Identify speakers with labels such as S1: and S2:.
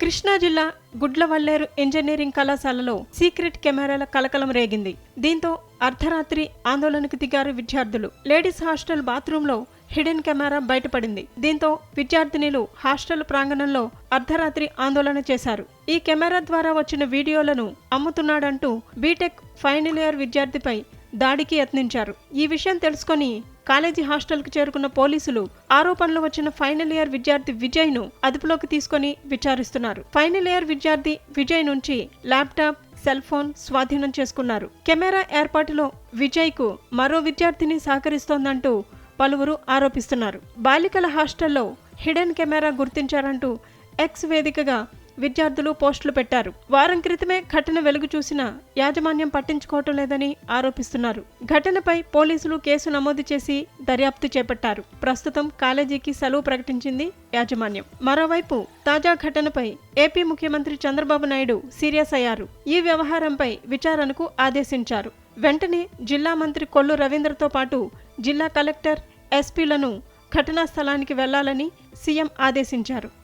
S1: కృష్ణా జిల్లా గుడ్లవల్లేరు ఇంజనీరింగ్ కళాశాలలో సీక్రెట్ కెమెరాల కలకలం రేగింది. దీంతో అర్ధరాత్రి ఆందోళనకు దిగారు విద్యార్థులు. లేడీస్ హాస్టల్ బాత్రూంలో హిడెన్ కెమెరా బయటపడింది. దీంతో విద్యార్థినిలు హాస్టల్ ప్రాంగణంలో అర్ధరాత్రి ఆందోళన చేశారు. ఈ కెమెరా ద్వారా వచ్చిన వీడియోలను అమ్ముతున్నాడంటూ బీటెక్ ఫైనల్ ఇయర్ విద్యార్థిపై దాడికి యత్నించారు. ఈ విషయం తెలుసుకొని కాలేజీ హాస్టల్కు చేరుకున్న పోలీసులు ఆరోపణలు వచ్చిన ఫైనల్ ఇయర్ విద్యార్థి విజయ్ను అదుపులోకి తీసుకొని విచారిస్తున్నారు. ఫైనల్ ఇయర్ విద్యార్థి విజయ్ నుంచి ల్యాప్టాప్ సెల్ ఫోన్ స్వాధీనం చేసుకున్నారు. కెమెరా ఏర్పాటులో విజయ్కు మరో విద్యార్థిని సహకరిస్తోందంటూ పలువురు ఆరోపిస్తున్నారు. బాలికల హాస్టల్లో హిడెన్ కెమెరా గుర్తించారంటూ ఎక్స్ వేదికగా విద్యార్థులు పోస్టులు పెట్టారు. వారం క్రితమే ఘటన వెలుగు చూసిన యాజమాన్యం పట్టించుకోవటం లేదని ఆరోపిస్తున్నారు. ఘటనపై పోలీసులు కేసు నమోదు చేసి దర్యాప్తు చేపట్టారు. ప్రస్తుతం కాలేజీకి సెలవు ప్రకటించింది యాజమాన్యం. మరోవైపు తాజా ఘటనపై ఏపీ ముఖ్యమంత్రి చంద్రబాబు నాయుడు సీరియస్ అయ్యారు. ఈ వ్యవహారంపై విచారణకు ఆదేశించారు. వెంటనే జిల్లా మంత్రి కొల్లు రవీంద్రతో పాటు జిల్లా కలెక్టర్ ఎస్పీలను ఘటనా స్థలానికి వెళ్ళాలని సీఎం ఆదేశించారు.